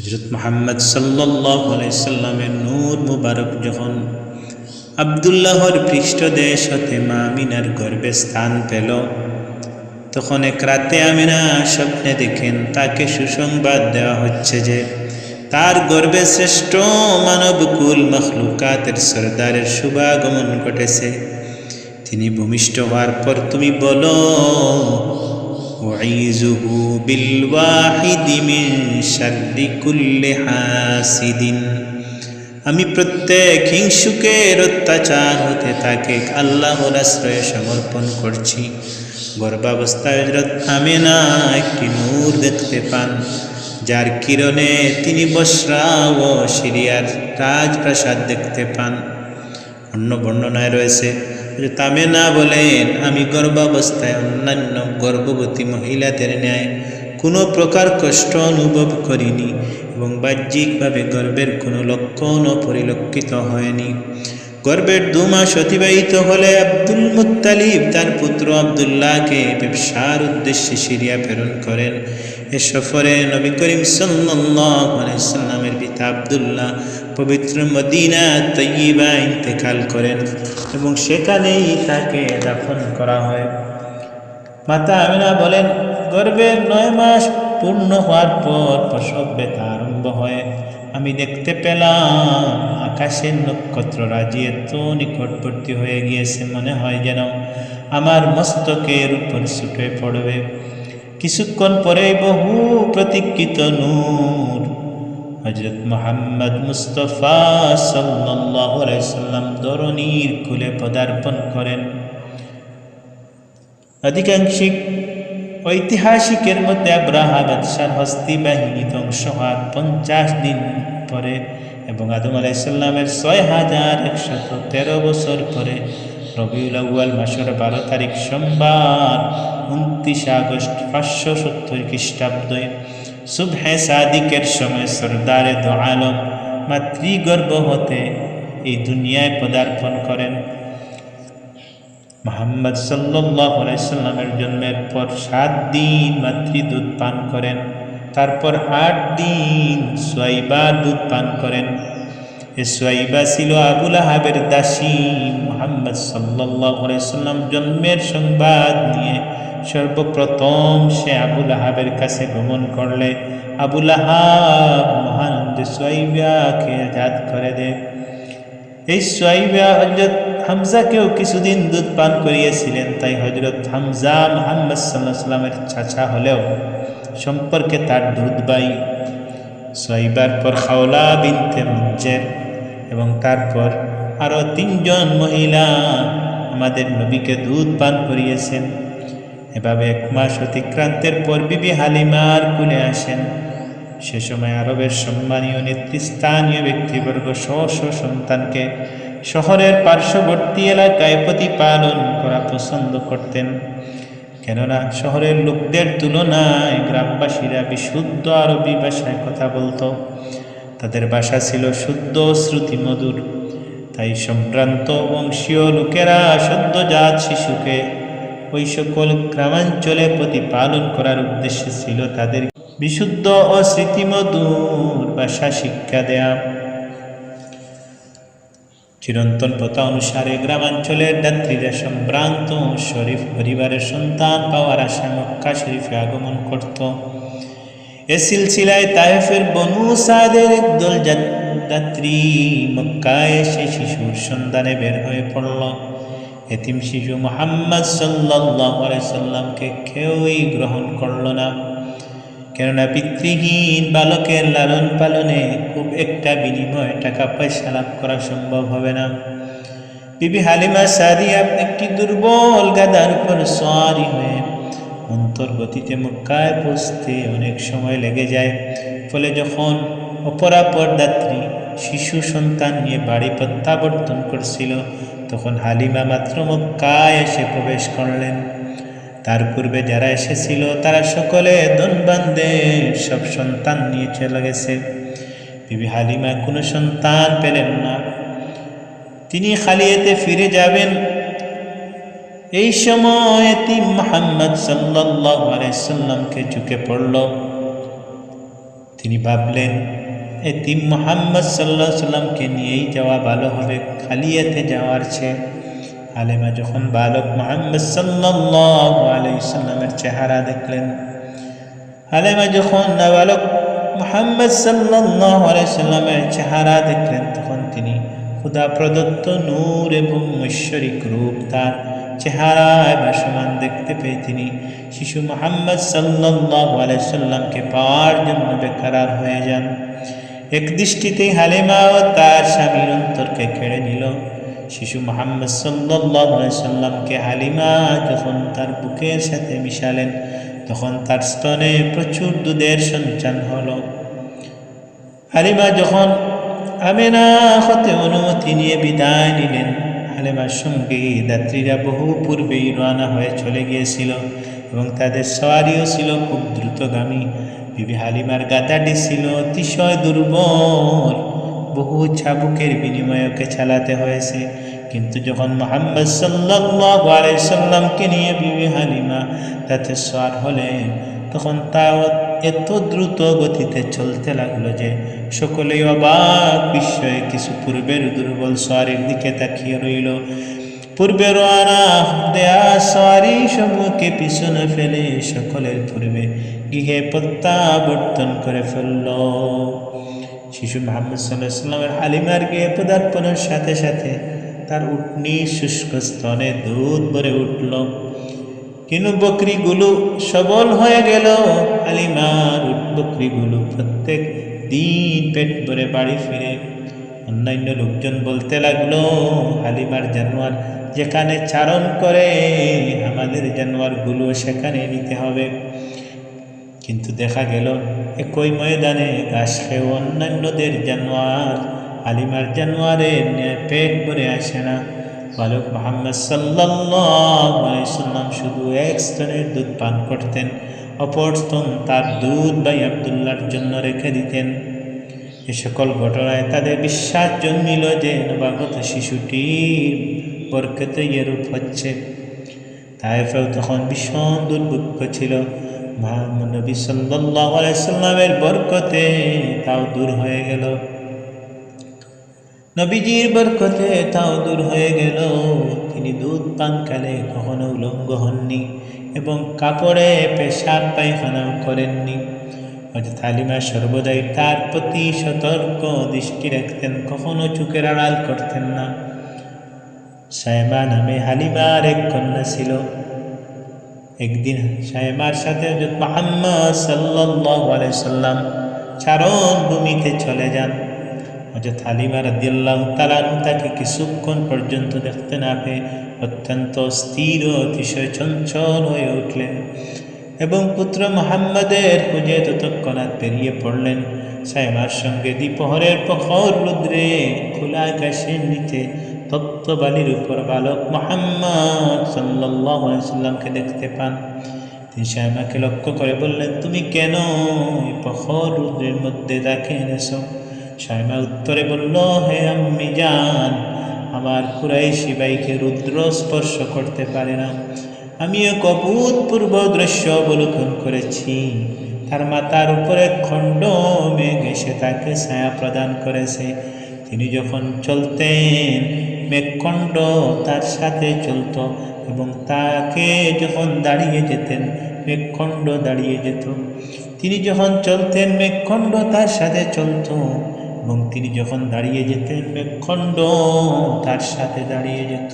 হজরত মোহাম্মদ সাল্লাহ আলাইসাল্লামের নূর মুবারক যখন আবদুল্লাহর পৃষ্ঠদেশ হতে মা আমিনার গর্ভে স্থান পেল, তখন এক রাতে আমিনা স্বপ্নে দেখেন তাকে সুসংবাদ দেওয়া হচ্ছে যে তার গর্বে শ্রেষ্ঠ মানবকুল মখলুকাতের সর্দারের শুভাগমন ঘটেছে। তিনি ভূমিষ্ঠ হওয়ার পর তুমি বলো أعيذه بالواحد من شر كل حاسد আমি প্রত্যেক হিংসুকের অত্যাচার হতে তাকে আল্লাহর আশ্রয়ে সমর্পণ করছি গর্ভাবস্থায় হজরত আমেনা একটি নূর দেখতে পান যার কিরণে তিনি বসরা ও সিরিয়ার রাজপ্রাসাদ দেখতে পান অন্য বর্ণনায় রয়েছে তামেনা বলেন, আমি গর্ভাবস্থায় অন্যান্য গর্ভবতী মহিলাদের ন্যায় কোনো প্রকার কষ্ট অনুভব করিনি এবং বাহ্যিকভাবে গর্বের কোনো লক্ষণও পরিলক্ষিত হয়নি। গর্বের দু মাস অতিবাহিত হলে আব্দুল মুত্তালিব তার পুত্র আবদুল্লাহকে ব্যবসার উদ্দেশ্যে সিরিয়া প্রেরণ করেন। এ সফরে নবী করিম সাল্লামের পিতা আবদুল্লাহ পবিত্র মদিনা তৈবা ইন্তেকাল করেন এবং সেখানেই তাকে দাফন করা হয়। মাতা আমিনা বলেন গর্ভের নয় মাস পূর্ণ হওয়ার পর প্রসব ব্যথা আরম্ভ হয়। আমি দেখতে পেলাম, আকাশের নক্ষত্র রাজি এত নিকটবর্তী হয়ে গিয়েছে, মনে হয় যেন আমার মস্তকের উপর ছুটে পড়বে। কিছুক্ষণ পরে বহু প্রতীক্ষিত নূর হজরত মোহাম্মদ মুস্তফা সাল্লাম দরণীর কুলে পদার্পণ করেন। অধিকাংশিক ঐতিহাসিকের মধ্যে আব্রাহা বাদশার হস্তি বাহিনী ধ্বংস হওয়ার পঞ্চাশ দিন পরে এবং আদম আলাইসাল্লামের ছয় হাজার একশত তেরো বছর পরে রবিউল আউ্য়াল মাসের বারো তারিখ সোমবার, উনত্রিশে আগস্ট পাঁচশো সত্তর খ্রিস্টাব্দে সুবহে সাদিকের সময় সর্দারে দো আলম মাতৃগর্ভ হতে এই দুনিয়ায় পদার্পণ করেন। মোহাম্মদ সাল্লাহ আলাইসাল্লামের জন্মের পর সাত দিন মাতৃদুধ পান করেন, তারপর আট দিন সাইবা দুধ পান করেন। সোয়াইবা ছিল আবুল আহাবের দাসী। মোহাম্মদ আলাইসাল্লাম জন্মের সংবাদ নিয়ে সর্বপ্রথম সে আবুল আহাবের কাছে ভ্রমণ করলে আবুল আহাব মহানন্দে সোয়াইবাকে আজাদ করে দেয় এই সোয়াইবা হজরত হামজাকেও কিছুদিন দুধ পান করিয়েছিলেন। তাই হজরত হামজা মোহাম্মদ সাল্লাহ সাল্লামের চাচা হলেও সম্পর্কে তার দুধ বাই সোয়াইবার পর খাওলা বিনতে মুঞ্জের এবং তারপর আরও তিনজন মহিলা আমাদের নবীকে দুধ পান করিয়েছেন। এভাবে এক মাস অতিক্রান্তের পর বিবি হালিমার কুলে আসেন। সে সময় আরবের সম্মানীয় নেতৃস্থানীয় ব্যক্তিবর্গ স্ব সন্তানকে শহরের পার্শ্ববর্তী এলাকায় প্রতিপালন করা পছন্দ করতেন। কেননা শহরের লোকদের তুলনায় গ্রামবাসীরা বিশুদ্ধ আরবি ভাষায় কথা বলতো। তাদের ভাষা ছিল শুদ্ধ শ্রুতিমধুর তাই সম্ভ্রান্ত বংশীয় লোকেরা সদ্যজাত শিশুকে ওই সকল গ্রামাঞ্চলে প্রতিপালন করার উদ্দেশ্য ছিল তাদের বিশুদ্ধ ও স্মৃতিমধুর ভাষা শিক্ষা দেয়া। চিরন্তন প্রথা অনুসারে গ্রামাঞ্চলের যাত্রীরা সম্ভ্রান্ত, শরীফ পরিবারের সন্তান পাওয়ার আশা মক্কা শরীফে আগমন করত। এ সিলসিলায় তায়েফের বনু সাদের একদল যাত্রী মক্কায় এসে শিশুর সন্ধানে বের হয়ে পড়ল। এতিম শিশু মোহাম্মদ সাল্লামকে কেউই গ্রহণ করল না। কেননা পিতৃহীন বালকের লালন পালনে খুব একটা বিনিময় টাকা পয়সা লাভ করা সম্ভব হবে না। বিবি হালিমা সাদিয়া একটি দুর্বল গাদার উপর সওয়ারি হয়ে অন্তর্গতিতে মক্কায় পৌঁছতে অনেক সময় লেগে যায়। ফলে যখন অপরাপর যাত্রী শিশু সন্তান নিয়ে বাড়ি প্রত্যাবর্তন করছিল, তখন হালিমা মাত্র মক্কায় এসে প্রবেশ করলেন। তার পূর্বে যারা এসেছিল, তারা সকলে ধনবানদের সব সন্তান নিয়ে চলে গেছে। বিবি হালিমা কোনো সন্তান পেলেন না। তিনি খালিয়েতে ফিরে যাবেন এই সময় তিম মোহাম্মদ সাল্লাহ আলাইসাল্লামকে চুকে পড়ল। তিনি ভাবলেন এতিম মোহাম্মদ সাল্লাহ সাল্লামকে নিয়েই যাওয়া ভালো হবে খালিয়াতে যাওয়ার চেয়ে। আলেমা যখন বালক মোহাম্মদ সাল্লাহ আলাইসাল্লামের চেহারা দেখলেন, আলেমা যখন নাবালক মোহাম্মদ সাল্লাহ আলাইসাল্লামের চেহারা দেখলেন, তখন তিনি খুদা প্রদত্ত নূর এবং ঐশ্বরিক রূপ তার চেহারায় ভাসমান দেখতে পেয়ে তিনি শিশু মোহাম্মদ সাল্লাহ আলাইসাল্লামকে পাওয়ার জন্য বেকারার হয়ে যান। এক দৃষ্টিতে হালেমা ও তার স্বামীর অন্তরকে কেড়ে নিল। শিশু মোহাম্মদ সাল্লাহ সাল্লামকে হালিমা যখন তার বুকের সাথে মিশালেন, তখন তার স্তনে প্রচুর দুধের সঞ্চান হলো। হালিমা যখন আমেনা হতে অনুমতি নিয়ে বিদায় নিলেন হালিমার সঙ্গে যাত্রীরা বহু পূর্বেই রওনা হয়ে চলে গিয়েছিল এবং তাদের সওয়ারিও ছিল খুব দ্রুতগামী। বিবি হালিমার গাদাটি ছিল অতিশয় দুর্বল। বহু চাবুকের বিনিময়ে ওকে চালাতে হয়েছে। কিন্তু যখন মোহাম্মদ সাল্লাহ সাল্লামকে নিয়ে বিবি হালিমা তাতে সার হলেন, তখন তা এত দ্রুত গতিতে চলতে লাগল যে সকলেই অবাক বিস্ময়ে কিছু পূর্বের দুর্বল সোয়ারির দিকে তাকিয়ে রইল। পূর্বে রোয়ানা দেয়া সমূহকে পিছনে ফেলে সকলের পূর্বে গৃহে প্রত্যাবর্তন করে ফেলল। শিশু মোহাম্মদ সাল্লাহ সাল্লামের হালিমার গিয়ে পদার্পণের সাথে সাথে তার উটনি শুষ্ক স্তনে দুধ ভরে উঠল। কিন্তু বকরিগুলো সবল হয়ে গেল। আলিমার বকরিগুলো প্রত্যেক দিন পেট ভরে বাড়ি ফিরে। অন্যান্য লোকজন বলতে লাগল হালিমার জানোয়ার যেখানে চারণ করে, আমাদের জানোয়ারগুলো সেখানে নিতে হবে। কিন্তু দেখা গেল, একই ময়দানে ঘাস খেয়ে অন্যান্যদের জানোয়ার। আলিমার জানোয়ারের পেট ভরে আসে না। বালক মোহাম্মদ সাল্লাম শুধু এক স্তনের দুধ পান করতেন অপর স্তন তার দুধ ভাই আবদুল্লার জন্য রেখে দিতেন। এ সকল ঘটনায় তাদের বিশ্বাস জন্মিল যে নবাগত শিশুটির বরকতে এরূপ হচ্ছে। তাইফেও তখন ভীষণ দুর্ভিক্ষ ছিল। নবী সাল্লাহ আলাইসাল্লামের বরকতে তাও দূর হয়ে গেল। নবীজির বরকতে তাও দূর হয়ে গেল। তিনি দুধ পান পানকালে কখনো উলঙ্গ হননি এবং কাপড়ে পেশাব পায়খানাও করেননি। হজরত হালিমা সর্বদাই তার প্রতি সতর্ক দৃষ্টি রাখতেন, কখনো চুকের আড়াল করতেন না। সায়মা নামে হালিমার এক কন্যা ছিল। একদিন সায়মার সাথে মোহাম্মদ সাল্লাহ সাল্লাম চারণ ভূমিতে চলে যান। হজরত হালিমা রাদিয়াল্লাহ তালানু তাকে কিছুক্ষণ পর্যন্ত দেখতে না পেয়ে অত্যন্ত স্থির অতিশয় চঞ্চল হয়ে উঠলেন এবং পুত্র মোহাম্মদের খুঁজে ততক্ষণাৎ পেরিয়ে পড়লেন। সাইমার সঙ্গে দ্বিপহরের প্রখর রুদ্রে খোলা আকাশের নিচে তপ্ত বালির উপর বালক মোহাম্মদ সাল্লামকে দেখতে পান। তিনি সাইমাকে লক্ষ্য করে বললেন, তুমি কেন প্রখর রুদ্রের মধ্যে তাকে এনেছ? সাইমা উত্তরে বলল, হে আম্মি যান আমার কুরাইশি বাইকে রুদ্র স্পর্শ করতে পারে না। আমি এক অভূতপূর্ব দৃশ্য অবলোকন করেছি। তার মাতার উপরে খণ্ড মেঘ এসে তাকে ছায়া প্রদান করেছে। তিনি যখন চলতেন মেঘখণ্ড তার সাথে চলত এবং তাকে যখন দাঁড়িয়ে যেতেন মেঘখণ্ড দাঁড়িয়ে যেত। তিনি যখন চলতেন মেঘখণ্ড তার সাথে চলত। এবং তিনি যখন দাঁড়িয়ে যেতেন মেঘখণ্ড তার সাথে দাঁড়িয়ে যেত।